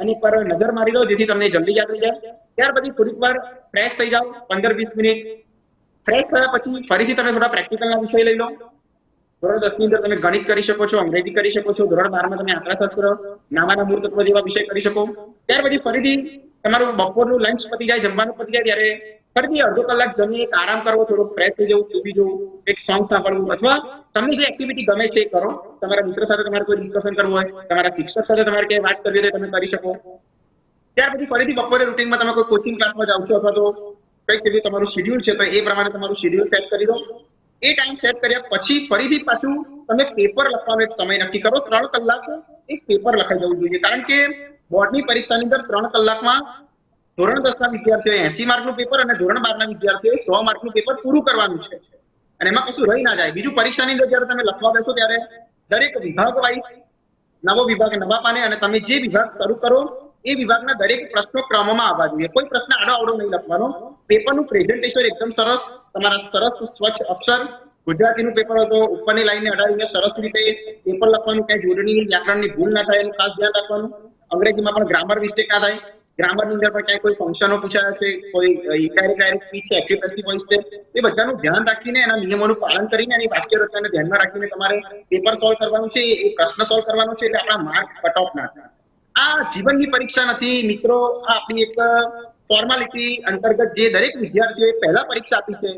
એની પર નજર મારી લો, જેથી તમને જલ્દી યાદ રહી જાય. ત્યાર પછી થોડીક વાર ફ્રેશ થઈ જાઓ, પંદર વીસ મિનિટ. ફ્રેશ થયા પછી ફરીથી તમે થોડા પ્રેક્ટિકલના વિષય લઈ લો. ધોરણ દસની અંદર તમે ગણિત કરી શકો છો, અંગ્રેજી કરી શકો છો, ધોરણ બારમાં તમે આંકડાશાસ્ત્ર નામાના મૂળ તત્વ જેવા વિષય કરી શકો. ત્યાર પછી ફરીથી તમારું બપોરનું લંચ પતી જાય, જમવાનું પતી જાય, ત્યારે ફરીથી અડધો કલાક જમીને એક આરામ કરવો થોડો ફ્રેશ થઈ જવું ટીવી જોવું, એક સોંગ સાંભળવું, અથવા તમને જે એક્ટિવિટી ગમે છે એ કરો. તમારા મિત્ર સાથે તમારે કોઈ ડિસ્કશન કરવું હોય, તમારા શિક્ષક સાથે તમારે ક્યાંય વાત કરવી હોય તમે કરી શકો. ત્યાર પછી ફરીથી બપોરે રૂટીનમાં તમે કોઈ કોચિંગ ક્લાસમાં જાઓ છો અથવા તો કંઈક એવી તમારું શેડ્યુલ છે તો એ પ્રમાણે તમારું શેડ્યુલ સેટ કરી દો. એ ટાઈમ સેટ કર્યા પછી ફરીથી પાછું તમે પેપર લખવાનો એક સમય નક્કી કરો. ત્રણ કલાક એક પેપર લખાઈ જવું જોઈએ. કારણ કે બોર્ડની પરીક્ષાની અંદર ત્રણ કલાકમાં ધોરણ દસ ના વિદ્યાર્થીઓએ એસી માર્કનું પેપર અને ધોરણ બાર ના વિદ્યાર્થીઓએ સો માર્કનું પેપર પૂરું કરવાનું છે. અને એમાં કશું રહી ના જાય. બીજું પરીક્ષાની અંદર જયારે તમે લખવા બેસો ત્યારે દરેક વિભાગ વાઇઝ નવો વિભાગ નવા પાને અને તમે જે વિભાગ શરૂ કરો, એ વિભાગના દરેક પ્રશ્નો ક્રમમાં આવવા જોઈએ. કોઈ પ્રશ્ન આડો આવડો નહીં લખવાનો. પેપરનું પ્રેઝન્ટેશન એકદમ સરસ, તમારા સરસ સ્વચ્છ અક્ષર. ગુજરાતીનું પેપર હતો, ઉપરની લાઈનને અડાડીને સરસ રીતે પેપર લખવાનું, ક્યાંય જોડણીની વ્યાકરણની ભૂલ ના થાય એનું ખાસ ધ્યાન રાખવાનું. અંગ્રેજીમાં પણ ગ્રામર મિસ્ટેક ના થાય. ગ્રામરની અંદર પણ ક્યાંય કોઈ ફંક્શનો પૂછાયા છે, કોઈ ઇન્ડાયરેક્ટ ડાયરેક્ટ સ્પીચ છે એક્યુરેસી વોઇસ છે, એ બધાનું ધ્યાન રાખીને એના નિયમોનું પાલન કરીને એની વાક્ય રચનાને ધ્યાનમાં રાખીને તમારે પેપર સોલ્વ કરવાનું છે, એ પ્રશ્ન સોલ્વ કરવાનો છે, એટલે આપણા માર્ક કટ ઓફ ના થાય આ જીવનની પરીક્ષા નથી. મિત્રો, આ આપણી એક ફોર્માલિટી અંતર્ગત જે દરેક વિદ્યાર્થીઓએ પહેલા પરીક્ષા આપી છે,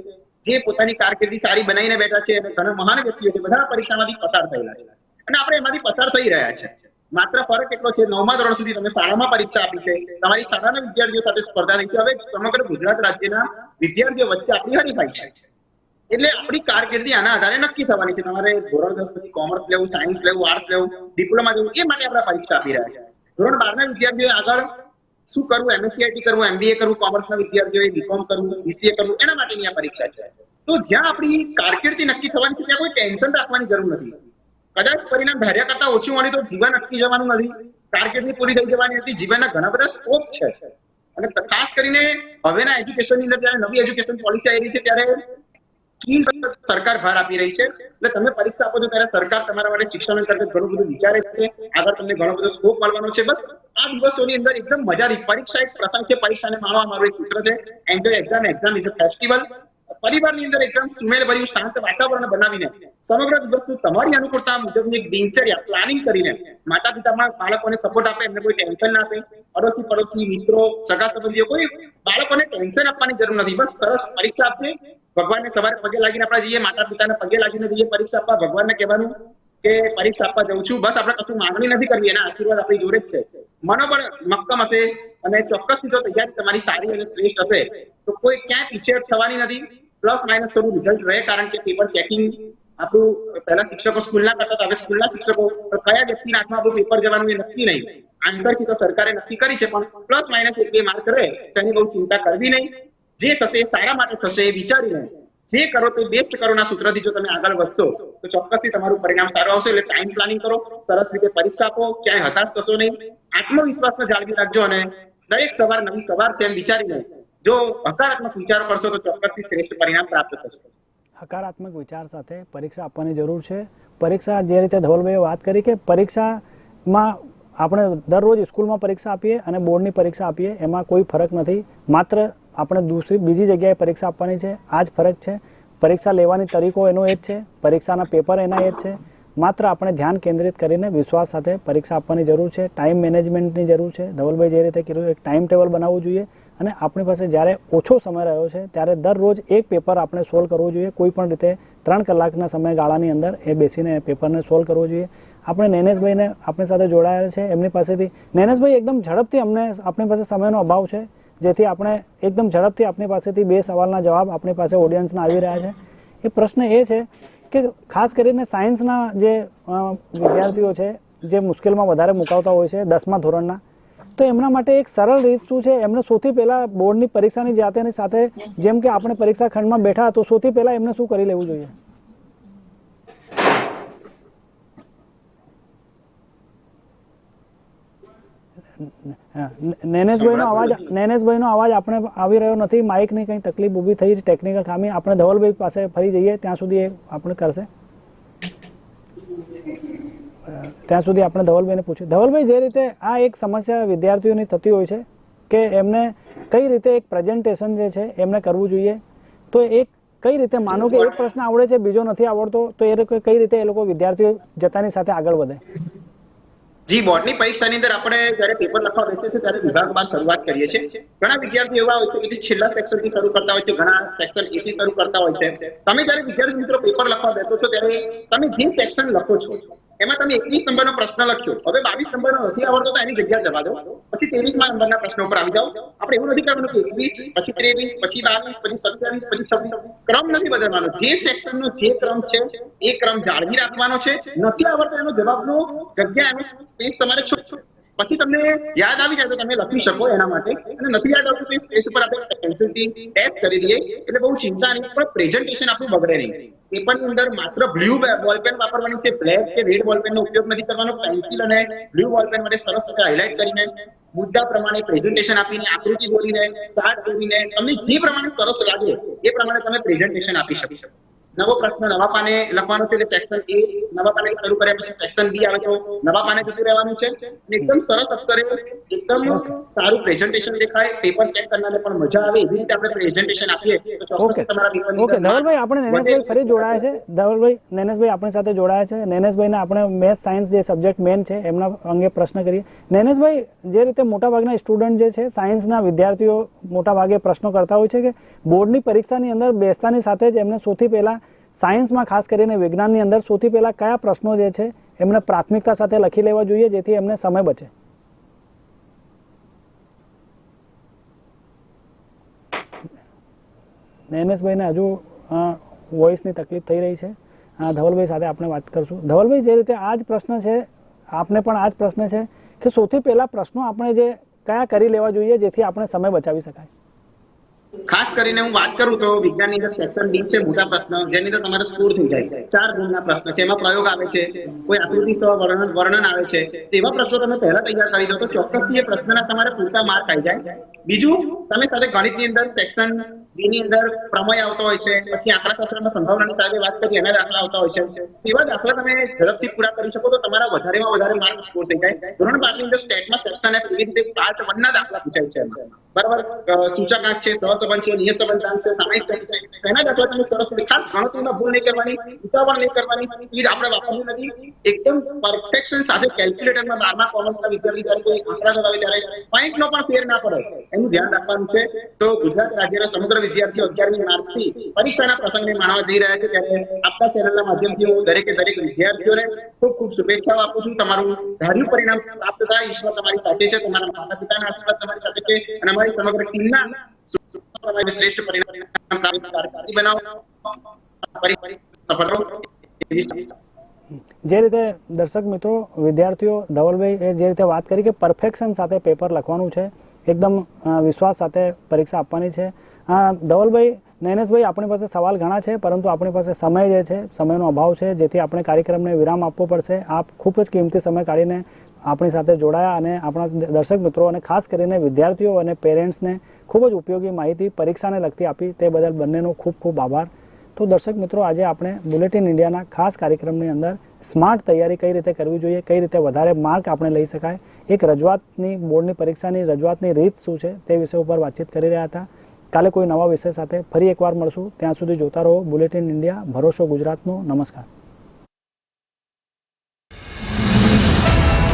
જે પોતાની કારકિર્દી સારી બનાવીને બેઠા છે અને ઘણા મહાન વ્યક્તિઓ છે, બધા પરીક્ષામાંથી પસાર થયેલા છે. અને આપણે એમાંથી પસાર થઈ રહ્યા છે. માત્ર ફરક એટલો છે, નવમા ધોરણ સુધી તમે શાળામાં પરીક્ષા આપી છે. તમારી શાળાના વિદ્યાર્થીઓ સાથે સ્પર્ધા થઈ છે. હવે સમગ્ર ગુજરાત રાજ્યના વિદ્યાર્થીઓ વચ્ચે આપણી હરીફાઈ છે. એટલે આપણી કારકિર્દી આના આધારે નક્કી થવાની છે. તમારે ધોરણ દસ પછી કોમર્સ લેવું, સાયન્સ લેવું, આર્ટ્સ લેવું, ડિપ્લોમા લેવું એ માટે આપણે પરીક્ષા આપી રહ્યા છે. ધોરણ બાર ના વિદ્યાર્થીઓ આગળ શું કરવું? એમએસસીઆઈટી કરવું એમબીએ કરવું, કોમર્સના વિદ્યાર્થીઓએ બીકોમ કરવું બીસીએ કરવું, એના માટેની આ પરીક્ષા છે. તો જ્યાં આપણી કારકિર્દી નક્કી થવાની છે, ત્યાં કોઈ ટેન્શન રાખવાની જરૂર નથી. કદાચ પરિણામ ધાર્યા કરતા ઓછું હોય તો જીવન અટકી જવાનું નથી. કારકિર્દી પૂરી થઈ જવાની હતી? જીવનના ઘણા બધા સ્કોપ છે. અને ખાસ કરીને હવેના એજ્યુકેશનની અંદર જ્યારે નવી એજ્યુકેશન પોલિસી આવી રહી છે ત્યારે સરકાર ભાર આપી રહી છે. એટલે તમે પરીક્ષા આપો છો ત્યારે સરકાર તમારા માટે શિક્ષણ અંતર્ગત ઘણું બધું વિચારે છે. આગળ તમને ઘણો બધો સ્કોપ મળવાનો છે. બસ આ દિવસોની અંદર એકદમ મજાથી પરીક્ષા એક પ્રસંગ છે. પરીક્ષાને માણવા મારું એક સૂત્ર છે. Enjoy exam exam is a festival પરિવારની અંદર એકદમ સુમેળ ભર્યું શાંત વાતાવરણ બનાવીને સમગ્ર દિવસનું તમારી અનુકૂળતા મુજબની એક દિનચર્યા પ્લાનિંગ કરીને માતા પિતામાં બાળકોને સપોર્ટ આપે, એમને કોઈ ટેન્શન ના આપે. અડોશી પડોશી, મિત્રો, સગા સંબંધીઓ, કોઈ બાળકોને ટેન્શન આપવાની જરૂર નથી. બસ સરસ પરીક્ષા આપશે. ભગવાનને સવારે પગે લાગીને આપણે જઈએ માતા પિતાને પગે લાગીને જઈએ, પરીક્ષા આપવા. ભગવાનને કહેવાનું કે પરીક્ષા આપવા જઉં છું. બસ આપણે કશું માંગણી નથી કરવી. એના આશીર્વાદ આપણી જોડે જ છે. મનોબળ મક્કમ હશે અને ચોક્કસથી જો તૈયારી તમારી સારી અને શ્રેષ્ઠ હશે, તો કોઈ ક્યાંય પીછેહટ થવાની નથી. પ્લસ માઇનસ થોડું રિઝલ્ટ રહે કારણ કે પેપર ચેકિંગ આપણું પહેલા શિક્ષકો સ્કૂલના કરતા હવે સ્કૂલના શિક્ષકો કયા વ્યક્તિના હાથમાં આપણું પેપર જવાનું એ નક્કી નહીં. આન્સરથી તો સરકારે નક્કી કરી છે, પણ પ્લસ માઇનસ એક બે માર્ક રહે તેની બહુ ચિંતા કરવી નહીં. જે થશે એ સારા માટે થશે એ વિચારીને જે કરો તે બેસ્ટ કરો ના સૂત્રથી જો તમે આગળ વધશો, તો ચોક્કસથી તમારું પરિણામ સારું આવશે. એટલે ટાઈમ પ્લાનિંગ કરો, સરસ રીતે પરીક્ષા આપો, ક્યાંય હતાશ થશો નહીં. આત્મવિશ્વાસને જાળવી રાખજો અને દરેક સવાર નવી સવાર છે એમ વિચારીને જો હકારાત્મક વિચારો કરશો તો ચોક્કસથી શ્રેષ્ઠ પરિણામ પ્રાપ્ત થશે. હકારાત્મક વિચાર સાથે પરીક્ષા આપવાની જરૂર છે. પરીક્ષા જે રીતે ધવલભાઈએ વાત કરી કે પરીક્ષામાં આપણે દરરોજ સ્કૂલમાં પરીક્ષા આપીએ અને બોર્ડની પરીક્ષા આપીએ, એમાં કોઈ ફરક નથી. માત્ર આપણે દૂસરી, બીજી જગ્યાએ પરીક્ષા આપવાની છે. આ જ ફરક છે. પરીક્ષા લેવાની તરીકો એનો એ જ છે. પરીક્ષાના પેપર એના એ જ છે. માત્ર આપણે ધ્યાન કેન્દ્રિત કરીને વિશ્વાસ સાથે પરીક્ષા આપવાની જરૂર છે. ટાઈમ મેનેજમેન્ટની જરૂર છે. ધવલભાઈ જે રીતે કીધું, એક ટાઈમ ટેબલ બનાવવું જોઈએ. અને આપણી પાસે જ્યારે ઓછો સમય રહ્યો છે, ત્યારે દરરોજ એક પેપર આપણે સોલ્વ કરવું જોઈએ. કોઈ પણ રીતે ત્રણ કલાકના સમયગાળાની અંદર એ બેસીને પેપરને સોલ્વ કરવો જોઈએ. આપણે નૈનેશભાઈને આપણી સાથે જોડાયેલા છે એમની પાસેથી. નૈનેશભાઈ, એકદમ ઝડપથી અમને આપણી પાસે સમયનો અભાવ છે, જેથી આપણે એકદમ ઝડપથી આપણી પાસેથી બે સવાલના જવાબ આપણી પાસે ઓડિયન્સના આવી રહ્યા છે. એ પ્રશ્ન એ છે કે ખાસ કરીને સાયન્સના જે વિદ્યાર્થીઓ છે, જે મુશ્કેલમાં વધારે મુકાવતા હોય છે, દસમા ધોરણના તો એમના માટે એક સરળ રીત શું છે? એમને સૌથી પહેલા બોર્ડની પરીક્ષાની જાતેની સાથે જેમ કે આપણે પરીક્ષા ખંડમાં બેઠા તો સૌથી પહેલા એમને શું કરી લેવું જોઈએ? નૈનેશભાઈનો અવાજ નૈનેશભાઈનો અવાજ આપણે આવી રહ્યો નથી. માઇકની કંઈ તકલીફ ઊભી થઈ છે ટેકનિકલ ખામી. આપણે ધવલભાઈ પાસે ફરી જઈએ. ત્યાં સુધી આપણે કરશે. ત્યાં સુધી આપણે ધવલભાઈને પૂછ્યું. ધવલભાઈ, જે રીતે આ એક સમસ્યા વિદ્યાર્થીઓની થતી હોય છે કે એમને કઈ રીતે એક પ્રેઝન્ટેશન જે છે એમને કરવું જોઈએ, તો એક કઈ રીતે માનો કે એક પ્રશ્ન આવડે છે, બીજો નથી આવડતો, તો એ કઈ રીતે એ લોકો વિદ્યાર્થીઓ જતાની સાથે આગળ વધે? જી, બોર્ડની પરીક્ષાની અંદર આપણે જ્યારે પેપર લખવા બેસીએ છીએ, ત્યારે વિભાગ બાર શરૂઆત કરીએ છીએ. ઘણા વિદ્યાર્થીઓ એવા હોય છે કે જે છેલ્લા સેક્શનથી શરૂ કરતા હોય છે, ઘણા સેક્શન એ થી શરૂ કરતા હોય છે. તમે જ્યારે વિદ્યાર્થી મિત્રો પેપર લખવા બેસો છો, ત્યારે તમે જે સેક્શન લખો છો એમાં તમે એકવીસ નંબરનો પ્રશ્ન લખ્યો. હવે બાવીસ નંબરનો નથી આવડતો તો એની જગ્યા જવા દો. પછી ત્રેવીસમાં નંબરના પ્રશ્નો ઉપર આવી જાઓ. આપણે એવું નથી કરવાનું કે એકવીસ, પછી ત્રેવીસ, પછી બાવીસ, પછી સત્યાવીસ, પછી છવ્વીસ. ક્રમ નથી બદલવાનો. જે સેક્શનનો જે ક્રમ છે, એ ક્રમ જાળવી રાખવાનો છે. નથી આવડતો એનો જવાબનો જગ્યા એનો સ્પેસ તમારે છો પછી તમને યાદ આવી જાય તો તમે લખી શકો એના માટે. અને નથી યાદ આવતું સ્પેસ ઉપર આપણે પેન્સિલથી ટેસ્ટ કરી દઈએ. એટલે બહુ ચિંતા નહીં, પણ પ્રેઝન્ટેશન આપણું બગડે નહીં. પેપરની અંદર માત્ર બ્લુ બોલપેન વાપરવાની છે. બ્લેક કે રેડ બોલપેનનો ઉપયોગ નથી કરવાનો. પેન્સિલ અને બ્લુ બોલપેન માટે સરસ રીતે હાઇલાઇટ કરીને, મુદ્દા પ્રમાણે પ્રેઝન્ટેશન આપીને, આકૃતિ દોરીને ચાર્ટ દોરીને, તમને જે પ્રમાણે સરસ લાગે, એ પ્રમાણે તમે પ્રેઝન્ટેશન આપી શકશો નવો પ્રશ્ન નવા પાને લખવાનો છે એટલે સેક્શન એ નવા પાને શરૂ કર્યા પછી સેક્શન બી આવે તો નવા પાને જતું રહેવાનું છે. અને એકદમ સરસ અક્ષરે એકદમ સારું પ્રેઝન્ટેશન દેખાય પેપર ચેક કરનારને પણ મજા આવે એવી રીતે આપણે પ્રેઝન્ટેશન આપીએ તો ચોક્કસ તમારા પેપરની ઓકે ધવલભાઈ આપણે નેનેશભાઈ ફરી જોડાયા છે. ધવલભાઈ નૈનેશભાઈ આપણી સાથે જોડાયા છે. નેનેશભાઈને આપણે મેથ સાયન્સ જે સબ્જેક્ટ મેન છે એમના અંગે પ્રશ્ન કરીએ. નૈનેશભાઈ જે રીતે મોટાભાગના સ્ટુડન્ટ જે છે સાયન્સના વિદ્યાર્થીઓ મોટાભાગે પ્રશ્નો કરતા હોય છે કે બોર્ડની પરીક્ષાની અંદર બેસતાની સાથે જ એમને સૌથી પહેલાં સાયન્સમાં ખાસ કરીને વિજ્ઞાનની અંદર સૌથી પહેલાં કયા પ્રશ્નો જે છે, એમને પ્રાથમિકતા સાથે લખી લેવા જોઈએ જેથી એમને સમય બચે. નેનેશભાઈને હજુ વોઇસની તકલીફ થઈ રહી છે. ધવલભાઈ સાથે આપણે વાત કરશું. ધવલભાઈ, જે રીતે આ જ પ્રશ્ન છે, આપને પણ આ જ પ્રશ્ન છે કે સૌથી પહેલાં પ્રશ્નો આપણે જે કયા કરી લેવા જોઈએ જેથી આપણે સમય બચાવી શકાય. ખાસ કરીને હું વાત કરું તો વિજ્ઞાનની અંદર સેક્શન બી છે મોટા પ્રશ્ન, જેની અંદર તમારે સ્કોર થઈ જાય. ચાર ગુણના પ્રશ્ન છે, એમાં પ્રયોગ આવે છે, કોઈ આકૃતિ સહ વર્ણન વર્ણન આવે છે, તેવા પ્રશ્નો તમે પહેલા તૈયાર કરી દો તો ચોક્કસથી એ પ્રશ્નના તમારે પૂરતા માર્ક આવી જાય. બીજું, તમે સાથે ગણિતની અંદર સેક્શન બી ની અંદર પ્રમય આવતો હોય છે, પછી આંકડાશાસ્ત્રમાં સંભાવનાની સાથે વાત કરી એના દાખલા આવતા હોય છે. એવા દાખલા તમે ઝડપથી પૂરા કરી શકો તો તમારા વધારેમાં વધારે માર્ક સ્કોર થઈ જાય. ધોરણ બાર અંદર સ્ટેટમાં સેક્શન એફ એવી રીતે પાર્ટ વન ના દાખલા પૂછાય છે બરાબર? સૂચકાંક છે સહસંબંધ છે, નિયત સંબંધાંક છે, સામાયિક સંબંધ છે. એના દાખલા તમે સરસ ખાસ ગણતરીમાં ભૂલ નહીં કરવાની, ઉતાવળ નહીં કરવાની સ્પીડ આપણે વાપરવી નથી. એકદમ પરફેક્શન સાથે કેલ્ક્યુલેટરમાં બારમા કોમર્સના વિદ્યાર્થી જ્યારે આંકડા લગાવે ત્યારે પોઈન્ટનો પણ ફેર ના પડે. એનું ધ્યાન રાખવાનું છે. તો ગુજરાત રાજ્યના સમગ્ર વિદ્યાર્થીઓ અગિયારમી માર્ચથી પરીક્ષાના પ્રસંગને માણવા જઈ રહ્યા છે. ત્યારે આપતા ચેનલના માધ્યમથી હું દરેકે દરેક વિદ્યાર્થીઓને ખૂબ ખૂબ શુભેચ્છાઓ આપું છું. તમારું ધાર્યું પરિણામ પ્રાપ્ત થાય, ઈશ્વર તમારી સાથે છે, તમારા માતા પિતાના આશીર્વાદ તમારી સાથે છે અને અમારી સમગ્ર ટીમના શ્રેષ્ઠ પરિણામ પ્રાપ્ત બનાવો સફળ જે રીતે દર્શક મિત્રો, વિદ્યાર્થીઓ, ધવલભાઈ જે રીતે વાત કરી કે પરફેક્શન સાથે પેપર લખવાનું છે, એકદમ વિશ્વાસ સાથે પરીક્ષા આપવાની છે ધવલભાઈ, નૈનેશભાઈ, આપણી પાસે સવાલ ઘણા છે, પરંતુ આપણી પાસે સમય જે છે, સમયનો અભાવ છે, જેથી આપણે કાર્યક્રમને વિરામ આપવો પડશે. આપ ખૂબ જ કિંમતી સમય કાઢીને આપણી સાથે જોડાયા અને આપણા દર્શક મિત્રો અને ખાસ કરીને વિદ્યાર્થીઓ અને પેરેન્ટ્સને ખૂબ જ ઉપયોગી માહિતી, પરીક્ષાને લગતી આપી તે બદલ બંનેનો ખૂબ ખૂબ આભાર. તો દર્શક મિત્રો, આજે આપણે બુલેટિન ઇન્ડિયાના ખાસ કાર્યક્રમની અંદર સ્માર્ટ તૈયારી કઈ રીતે કરવી જોઈએ, કઈ રીતે વધારે માર્ક આપણે લઈ શકાય, એક રજૂઆતની, બોર્ડની પરીક્ષાની રજૂઆતની રીત શું છે તે વિષય ઉપર વાતચીત કરી રહ્યા હતા. કાલે કોઈ નવા વિષય સાથે ફરી એકવાર મળશું. ત્યાં સુધી જોતા રહો. બુલેટિન ઇન્ડિયા ભરોસો ગુજરાતનો. નમસ્કાર.